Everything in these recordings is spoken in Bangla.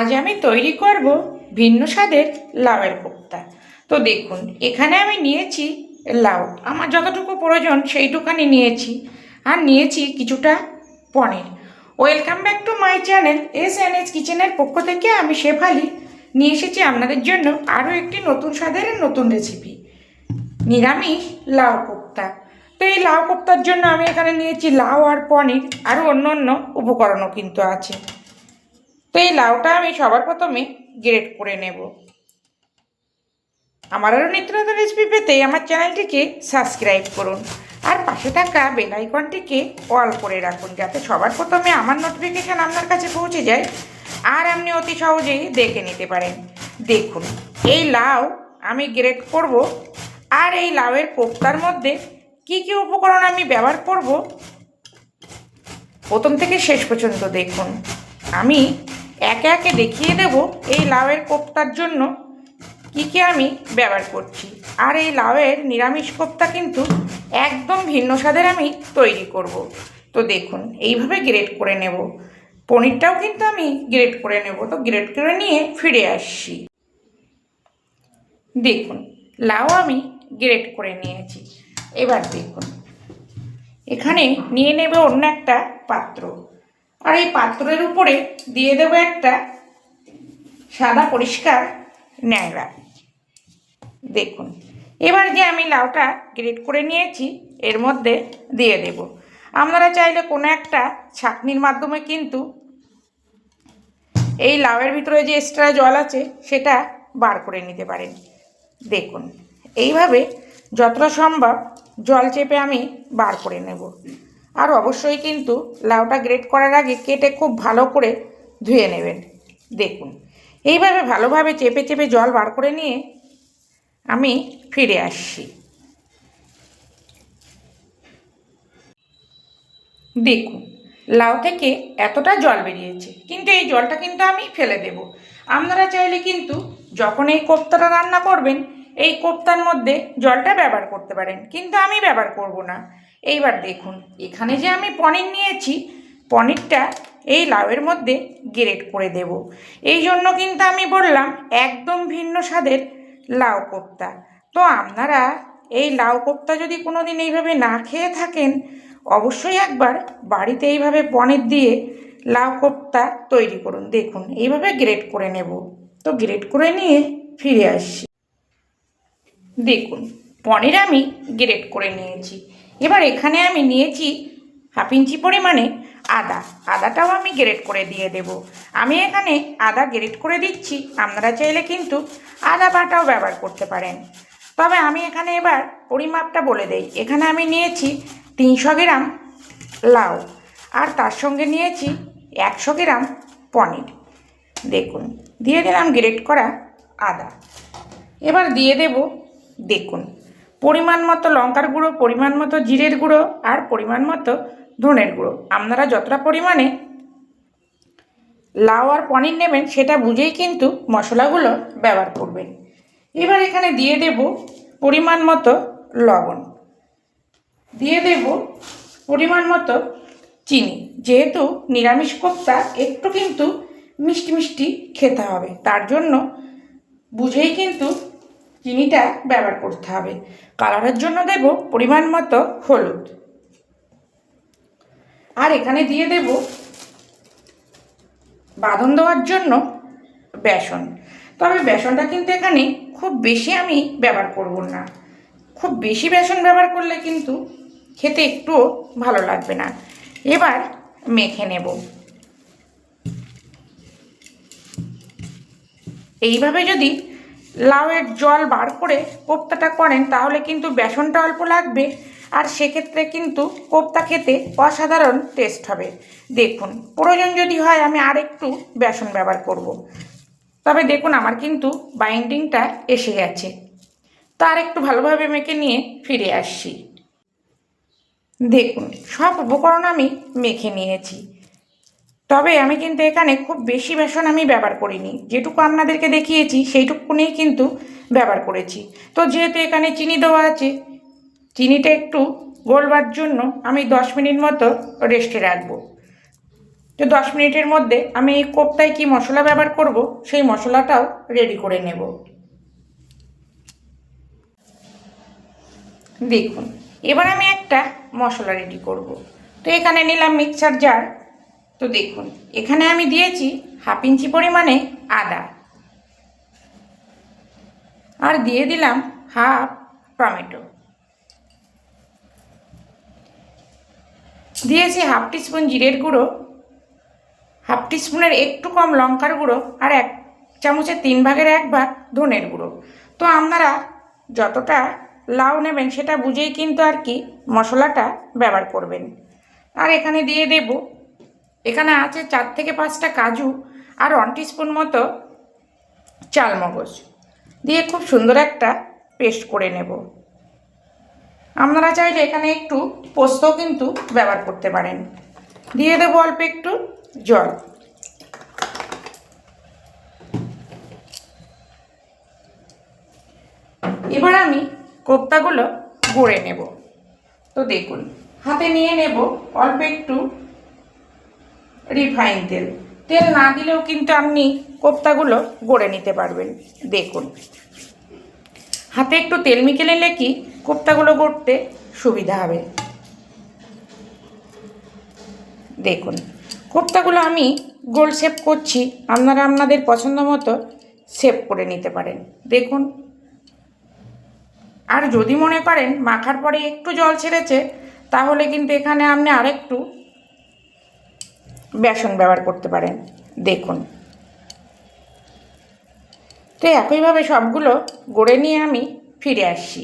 আজ আমি তৈরি করব ভিন্ন স্বাদের লাউয়ের কোপ্তা। তো দেখুন, এখানে আমি নিয়েছি লাউ। আমার যতটুকু প্রয়োজন সেইটুখানি নিয়েছি। আর নিয়েছি কিছুটা paneer. Welcome back to my channel S N S কিচেনের পক্ষ থেকে আমি শেফালি। নিয়ে এসেছি আপনাদের জন্য আরও একটি নতুন স্বাদের নতুন রেসিপি, নিরামিষ লাউ কোপ্তা। তো এই লাউ কোপ্তার জন্য আমি এখানে নিয়েছি লাউ আর পনির। আরও অন্য অন্য উপকরণও কিন্তু আছে। তো এই লাউটা আমি সবার প্রথমে গ্রেট করে নেব। আমার আরও নিত্য নতুন রেসিপি পেতে আমার চ্যানেলটিকে সাবস্ক্রাইব করুন। আর পাশে থাকা বেল আইকনটিকে অল করে রাখুন যাতে সবার প্রথমে আমার নোটিফিকেশান আপনার কাছে পৌঁছে যায় আর আপনি অতি সহজেই দেখে নিতে পারেন। দেখুন, এই লাউ আমি গ্রেট করব আর এই লাউয়ের কোপ্তার মধ্যে কি কি উপকরণ আমি ব্যবহার করব প্রথম থেকে শেষ পর্যন্ত দেখুন। আমি একে একে দেখিয়ে দেব এই লাউয়ের কোপ্তার জন্য কি কি আমি ব্যবহার করছি। আর এই লাউয়ের নিরামিষ কোপ্তা কিন্তু একদম ভিন্ন স্বাদের আমি তৈরি করব। তো দেখুন, এইভাবে গ্রেট করে নেব। পনিরটাও কিন্তু আমি গ্রেট করে নেব। তো গ্রেট করে নিয়ে ফিরে আসছি। দেখুন, লাউ আমি গ্রেট করে নিয়েছি। এবার দেখুন, এখানে নিয়ে নেবে অন্য একটা পাত্র। আর এই পাত্রের উপরে দিয়ে দেবো একটা সাদা পরিষ্কার ন্যাংরা দেখুন, এবার যে আমি লাউটা গ্রেট করে নিয়েছি, এর মধ্যে দিয়ে দেব। আপনারা চাইলে কোনো একটা ছাঁকনির মাধ্যমে কিন্তু এই লাউয়ের ভিতরে যে এক্সট্রা জল আছে, সেটা বার করে নিতে পারেন। দেখুন, এইভাবে যতটা সম্ভব জল চেপে আমি বার করে নেব। আর অবশ্যই কিন্তু লাউটা গ্রেট করার আগে কেটে খুব ভালো করে ধুয়ে নেবেন। দেখুন, এইভাবে ভালোভাবে চেপে চেপে জল বার করে নিয়ে আমি ফিরে আসছি। দেখুন, লাউ থেকে এতটা জল বেরিয়েছে, কিন্তু এই জলটা কিন্তু আমি ফেলে দেব। আপনারা চাইলে কিন্তু যখন এই কোপ্তাটা রান্না করবেন, এই কোপ্তার মধ্যে জলটা ব্যবহার করতে পারেন, কিন্তু আমি ব্যবহার করব না। এইবার দেখুন, এখানে যে আমি পনির নিয়েছি, পনিরটা এই লাউয়ের মধ্যে গ্রেট করে দেব। এই জন্য কিন্তু আমি বললাম, একদম ভিন্ন স্বাদের লাউ কোপ্তা। তো আপনারা এই লাউ কোপ্তা যদি কোনো দিন এইভাবে না খেয়ে থাকেন, অবশ্যই একবার বাড়িতে এইভাবে পনির দিয়ে লাউ কোপ্তা তৈরি করুন। দেখুন, এইভাবে গ্রেট করে নেব। তো গ্রেট করে নিয়ে ফিরে আসছি। দেখুন, পনির আমি গ্রেট করে নিয়েছি। এবার এখানে আমি নিয়েছি হাফ ইঞ্চি পরিমাণে আদা। আদাটাও আমি গ্রেট করে দিয়ে দেব। আমি এখানে আদা গ্রেট করে দিচ্ছি। আপনারা চাইলে কিন্তু আদা বাটাও ব্যবহার করতে পারেন। তবে আমি এখানে এবার পরিমাপটা বলে দেই। এখানে আমি নিয়েছি তিনশো গ্রাম লাউ আর তার সঙ্গে নিয়েছি একশো গ্রাম পনির। দেখুন, দিয়ে দিলাম গ্রেট করা আদা। এবার দিয়ে দেব দেখুন। পরিমাণ মতো লঙ্কার গুঁড়ো, পরিমাণ মতো জিরের গুঁড়ো আর পরিমাণ মতো ধনের গুঁড়ো। আপনারা যতটা পরিমাণে লাউ আর পনির নেবেন, সেটা বুঝেই কিন্তু মশলাগুলো ব্যবহার করবেন। এবার এখানে দিয়ে দেব পরিমাণ মতো লবণ। দিয়ে দেব পরিমাণ মতো চিনি। যেহেতু নিরামিষ কোপ্তা, একটু কিন্তু মিষ্টি মিষ্টি খেতে হবে। তার জন্য বুঝেই কিন্তু চিনিটা ব্যবহার করতে হবে। কালারের জন্য দেব পরিমাণ মতো হলুদ। আর এখানে দিয়ে দেব বাঁধন দেওয়ার জন্য বেসন। তবে বেসনটা কিন্তু এখানে খুব বেশি আমি ব্যবহার করব না। খুব বেশি বেসন ব্যবহার করলে কিন্তু খেতে একটুও ভালো লাগবে না। এবার মেখে নেব। এইভাবে যদি লাউয়ের জল বার করে কোপ্তাটা করেন, তাহলে কিন্তু বেসনটা অল্প লাগবে। আর সেক্ষেত্রে কিন্তু কোপ্তা খেতে অসাধারণ টেস্ট হবে। দেখুন, প্রয়োজন যদি হয় আমি আর একটু বেসন ব্যবহার করব। তবে দেখুন, আমার কিন্তু বাইন্ডিংটা এসে গেছে। তো আর একটু ভালোভাবে মেখে নিয়ে ফিরে আসছি। দেখুন, সব উপকরণ আমি মেখে নিয়েছি। তবে আমি কিন্তু এখানে খুব বেশি বেসন আমি ব্যবহার করিনি। যেটুকু আপনাদেরকে দেখিয়েছি সেইটুকু নিয়েই কিন্তু ব্যবহার করেছি। তো যেহেতু এখানে চিনি দেওয়া আছে, চিনিটা একটু গলবার জন্য আমি দশ মিনিট মতো রেস্টে রাখব। তো দশ মিনিটের মধ্যে আমি এই কোপ্তায় কি মশলা ব্যবহার করব, সেই মশলাটাও রেডি করে নেব। দেখুন, এবার আমি একটা মশলা রেডি করব। তো এখানে নিলাম মিক্সার জার। তো দেখুন, এখানে আমি দিয়েছি হাফ ইঞ্চি পরিমাণে আদা। আর দিয়ে দিলাম হাফ টমেটো। দিয়েছি হাফ টিস্পুন জিরের গুঁড়ো, হাফ টিস্পুনের একটু কম লঙ্কার গুঁড়ো আর এক চামচের তিন ভাগের এক ভাগ ধনের গুঁড়ো। তো আপনারা যতটা লাউ নেবেন সেটা বুঝেই কিন্তু আর কি মশলাটা ব্যবহার করবেন। আর এখানে দিয়ে দেব এখানে আছে চার থেকে পাঁচটা কাজু আর ওয়ান টিস্পুন মতো চালমগজ দিয়ে খুব সুন্দর একটা পেস্ট করে নেব। আপনারা চাইলে এখানে একটু পোস্ত কিন্তু ব্যবহার করতে পারেন। দিয়ে দেবো অল্প একটু জল। এবার আমি কোপ্তাগুলো গড়ে নেব। তো দেখুন, হাতে নিয়ে নেব অল্প একটু রিফাইন তেল। তেল না দিলেও কিন্তু আপনি কোপ্তাগুলো গড়ে নিতে পারবেন। দেখুন। হাতে একটু তেল মিখে নিলে কি কোপ্তাগুলো গড়তে সুবিধা হবে? দেখুন। কোপ্তাগুলো আমি গোল শেপ করছি, আপনারা আপনাদের পছন্দ মতো শেপ করে নিতে পারেন। দেখুন। আর যদি মনে করেন মাখার পরে একটু জল ছেড়েছে, তাহলে কিন্তু এখানে আপনি আরেকটু বেসন ব্যবহার করতে পারেন। দেখুন। তো একইভাবে সবগুলো গড়ে নিয়ে আমি ফিরে আসছি।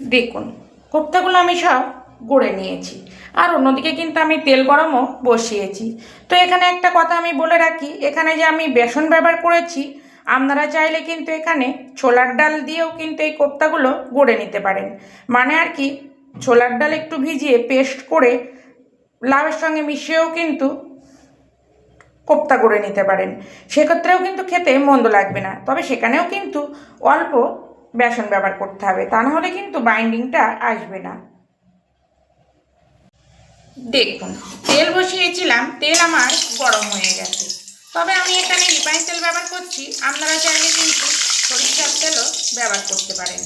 দেখুন, কোপ্তাগুলো আমি সব গড়ে নিয়েছি। আর অন্যদিকে কিন্তু আমি তেল গরমও বসিয়েছি। তো এখানে একটা কথা আমি বলে রাখি, এখানে যে আমি বেসন ব্যবহার করেছি, আপনারা চাইলে কিন্তু এখানে ছোলার ডাল দিয়েও কিন্তু এই কোপ্তাগুলো গড়ে নিতে পারেন। মানে আর কি ছোলার ডাল একটু ভিজিয়ে পেস্ট করে লাউয়ের সঙ্গে মিশিয়েও কিন্তু কোপ্তা করে নিতে পারেন। সেক্ষেত্রেও কিন্তু খেতে মন্দ লাগবে না। তবে সেখানেও কিন্তু অল্প বেসন ব্যবহার করতে হবে। তা না হলে কিন্তু বাইন্ডিংটা আসবে না। দেখুন, তেল বসিয়েছিলাম। তেল আমার গরম হয়ে গেছে। তবে আমি এখানে রিফাইন তেল ব্যবহার করছি। আপনারা চাইলে কিন্তু সরিষার তেলও ব্যবহার করতে পারেন।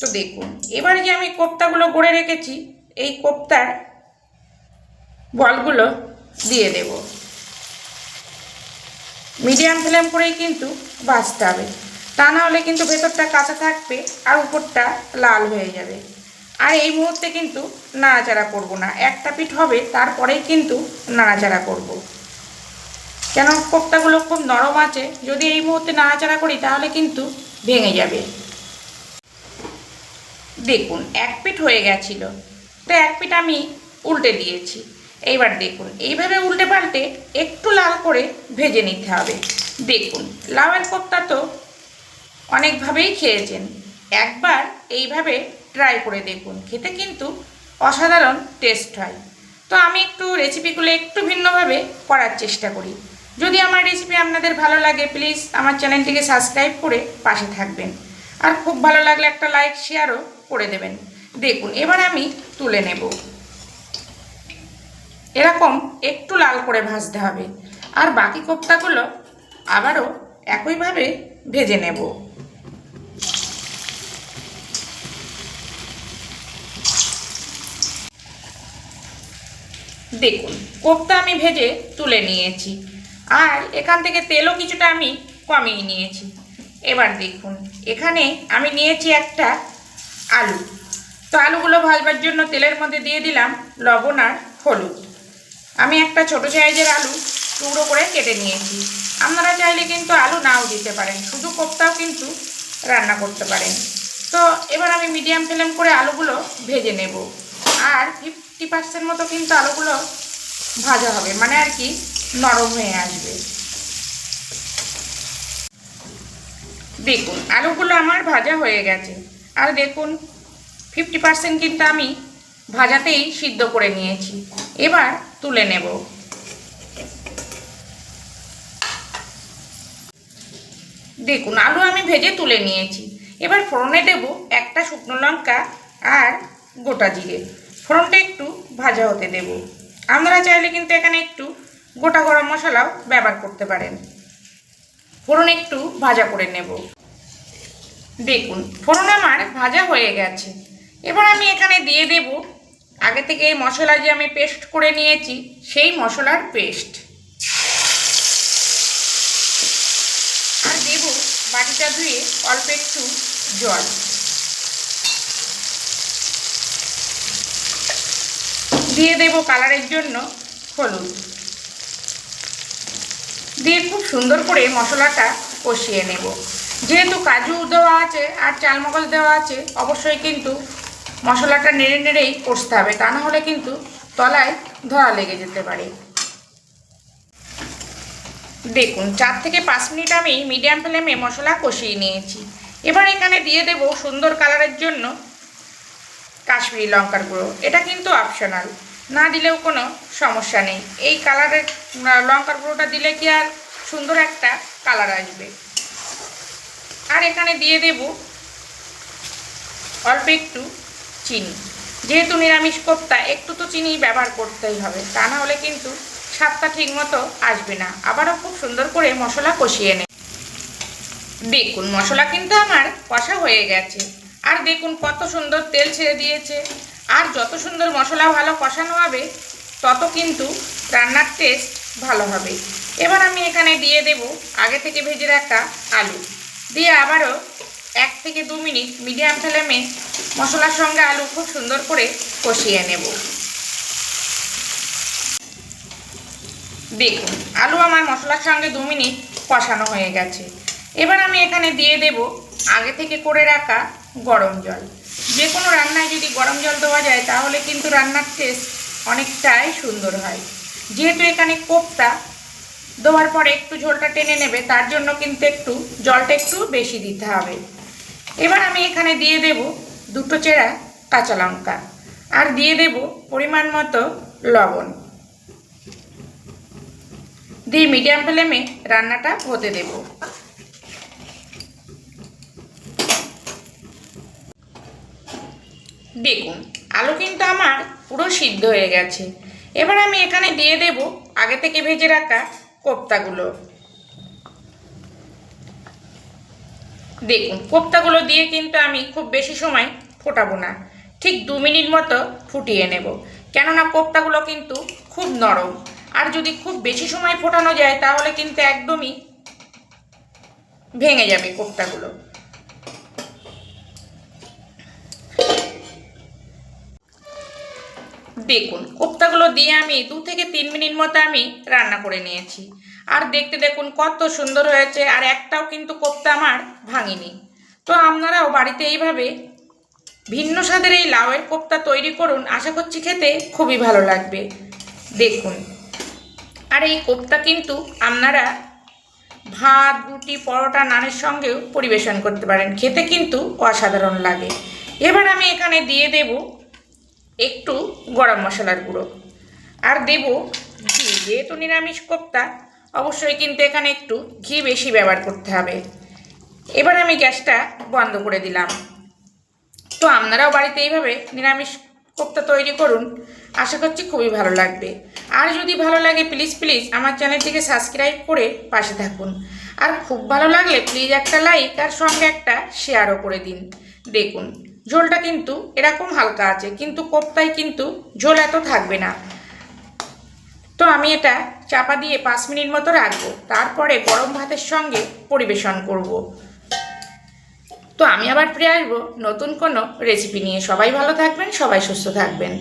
তো দেখুন, এবার যে আমি কোপ্তাগুলো গড়ে রেখেছি, এই কোপ্তার বলগুলো দিয়ে দেব। মিডিয়াম ফ্লেম করেই কিন্তু ভাজতে হবে। তা না হলে কিন্তু ভেতরটা কাঁচা থাকবে আর উপরটা লাল হয়ে যাবে। আর এই মুহূর্তে কিন্তু নাড়াচাড়া করব না। একটা পিঠ হবে, তারপরেই কিন্তু নাড়াচাড়া করব। কেন? কোপ্তাগুলো খুব নরম আছে। যদি এই মুহূর্তে নাড়াচাড়া করি, তাহলে কিন্তু ভেঙে যাবে। দেখুন, এক পিঠ হয়ে গেছিল। তো এক পিঠ আমি উল্টে দিয়েছি। এইবার দেখুন, এইভাবে উল্টে পাল্টে একটু লাল করে ভেজে নিতে হবে। দেখুন, লাউয়ের কোপ্তা তো অনেকভাবেই খেয়েছেন। একবার এইভাবে ট্রাই করে দেখুন, খেতে কিন্তু অসাধারণ টেস্ট হয়। তো আমি একটু রেসিপিগুলো একটু ভিন্নভাবে করার চেষ্টা করি। যদি আমার রেসিপি আপনাদের ভালো লাগে প্লিজ আমার চ্যানেলটিকে সাবস্ক্রাইব করে পাশে থাকবেন। আর খুব ভালো লাগলে একটা লাইক শেয়ারও করে দেবেন। দেখুন, এবার আমি তুলে নেব। এরকম একটু লাল করে ভাজতে হবে। আর বাকি কোপ্তাগুলো আবারও একইভাবে ভেজে নেব। দেখুন, কোপ্তা আমি ভেজে তুলে নিয়েছি। আর এখান থেকে তেলও কিছুটা আমি কমিয়ে নিয়েছি। এবার দেখুন, এখানে আমি নিয়েছি একটা আলু। তো আলুগুলো ভাজবার জন্য তেলের মধ্যে দিয়ে দিলাম লবণ আর হলুদ। আমি একটা ছোট সাইজের আলু টুকরো করে কেটে নিয়েছি। আপনারা চাইলে কিন্তু আলু নাও দিতে পারেন, শুধু কোপ্তাও কিন্তু রান্না করতে পারেন। তো এবার আমি মিডিয়াম ফ্লেম করে আলুগুলো ভেজে নেব। আর ফিফটি পার্সেন্ট মতো কিন্তু আলুগুলো ভাজা হবে মানে আর কি নরম হয়ে আসবে। দেখুন, আলুগুলো আমার ভাজা হয়ে গেছে। আর দেখুন ফিফটি পার্সেন্ট কিন্তু আমি ভাজাতেই সিদ্ধ করে নিয়েছি। এবার তুলে নেব। দেখুন, আলু আমি ভেজে তুলে নিয়েছি। এবার ফোড়নে দেব একটা শুকনো লঙ্কা আর গোটা জিরে। ফোড়নটা একটু ভাজা হতে দেব। আপনারা চাইলে কিন্তু এখানে একটু গোটা গরম মশলাও ব্যবহার করতে পারেন। ফোড়ন একটু ভাজা করে নেব। দেখুন, ফোড়ন আমার ভাজা হয়ে গেছে। এবার আমি এখানে দিয়ে দেব। আগে থেকে এই মশলা যে আমি পেস্ট করে নিয়েছি, সেই মশলার পেস্ট আর দেব বাটিটা ধুয়ে অল্প একটু জল। দিয়ে দেব কালারের জন্য হলুদ। দিয়ে খুব সুন্দর করে মশলাটা কষিয়ে নেব। যেহেতু কাজু দেওয়া আছে আর চালমগজ দেওয়া আছে, অবশ্যই কিন্তু মশলাটা নেড়ে নেড়েই কষতে হবে। তা না হলে কিন্তু তলায় ধরা লেগে যেতে পারে। দেখুন, চার থেকে পাঁচ মিনিট আমি মিডিয়াম ফ্লেমে মশলা কষিয়ে নিয়েছি। এবার এখানে দিয়ে দেব সুন্দর কালারের জন্য কাশ্মীরি লঙ্কার গুঁড়ো। এটা কিন্তু অপশনাল না দিলেও কোনো সমস্যা নেই। এই কালারের লঙ্কার গুঁড়োটা দিলে কি আর সুন্দর একটা কালার আসবে। আর এখানে দিয়ে দেব অল্প একটু চিনি। যেহেতু নিরামিষ কোপ্তা, একটু তো চিনি ব্যবহার করতেই হবে। তা না হলে কিন্তু স্বাদটা ঠিক মতো আসবে না। আবারও খুব সুন্দর করে মশলা কষিয়ে নে। দেখুন, মশলা কিন্তু আমার কষা হয়ে গেছে। আর দেখুন কত সুন্দর তেল ছেড়ে দিয়েছে। আর যত সুন্দর মশলা ভালো কষানো হবে, তত কিন্তু রান্নার টেস্ট ভালো হবে। এবার আমি এখানে দিয়ে দেব আগে থেকে ভেজে রাখা আলু। দিয়ে আবারও এক থেকে দু মিনিট মিডিয়াম ফ্লেমে মশলার সঙ্গে আলু খুব সুন্দর করে কষিয়ে নেব। দেখুন, আলু আমার মশলার সঙ্গে দু মিনিট কষানো হয়ে গেছে। এবার আমি এখানে দিয়ে দেব আগে থেকে করে রাখা গরম জল। যে কোনো রান্নায় যদি গরম জল দেওয়া যায়, তাহলে কিন্তু রান্নার টেস্ট অনেকটাই সুন্দর হয়। যেহেতু এখানে কোপ্তা দেওয়ার পরে একটু ঝোলটা টেনে নেবে, তার জন্য কিন্তু একটু জলটা একটু বেশি দিতে হবে। এবার আমি এখানে দিয়ে দেব দুটো চেরা কাঁচা লঙ্কা আর দিয়ে দেব পরিমাণ মতো লবণ। দিয়ে মিডিয়াম ফ্লেমে রান্নাটা হতে দেব। দেখুন, আলু কিন্তু আমার পুরো সিদ্ধ হয়ে গেছে। এবার আমি এখানে দিয়ে দেব আগে থেকে ভেজে রাখা কোপ্তাগুলো। দেখুন, কোপ্তাগুলো দিয়ে কিন্তু আমি খুব বেশি সময় ফোটাবো না। ঠিক দু মিনিট মতো ফুটিয়ে নেব। কেননা কোপ্তাগুলো কিন্তু খুব নরম। আর যদি খুব বেশি সময় ফোটানো যায়, তাহলে কিন্তু একদমই ভেঙে যাবে কোপ্তাগুলো। দেখুন, কোপ্তাগুলো দিয়ে আমি দু থেকে তিন মিনিট মতো আমি রান্না করে নিয়েছি। আর দেখতে দেখুন কত সুন্দর হয়েছে, আর একটাও কিন্তু কোপ্তা আমার ভাঙিনি। তো আপনারাও বাড়িতে এইভাবে ভিন্ন স্বাদের এই লাউয়ের কোপ্তা তৈরি করুন, আশা করছি খেতে খুবই ভালো লাগবে। দেখুন, আর এই কোপ্তা কিন্তু আপনারা ভাত, রুটি, পরোটা, নানের সঙ্গেও পরিবেশন করতে পারেন, খেতে কিন্তু অসাধারণ লাগে। এবার আমি এখানে দিয়ে দেব একটু গরম মশলার গুঁড়ো। আর দেব ঘি, যেহেতু নিরামিষ কোপ্তা, অবশ্যই কিন্তু এখানে একটু ঘি বেশি ব্যবহার করতে হবে। এবার আমি গ্যাসটা বন্ধ করে দিলাম। তো আপনারাও বাড়িতে এইভাবে নিরামিষ কোপ্তা তৈরি করুন। আশা করছি খুবই ভালো লাগবে। আর যদি ভালো লাগে, প্লিজ প্লিজ আমার চ্যানেলটিকে সাবস্ক্রাইব করে পাশে থাকুন। আর খুব ভালো লাগলে প্লিজ একটা লাইক আর সঙ্গে একটা শেয়ারও করে দিন। দেখুন। ঝোলটা কিন্তু এরকম হালকা আছে, কিন্তু কোপ্তায় কিন্তু ঝোল এত থাকবে না। তো আমি এটা চাপা দিয়ে পাঁচ মিনিট মতো রাখব, তারপরে গরম ভাতের সঙ্গে পরিবেশন করব। তো আমি আবার ফিরে আসব নতুন কোনো রেসিপি নিয়ে। সবাই ভালো থাকবেন, সবাই সুস্থ থাকবেন।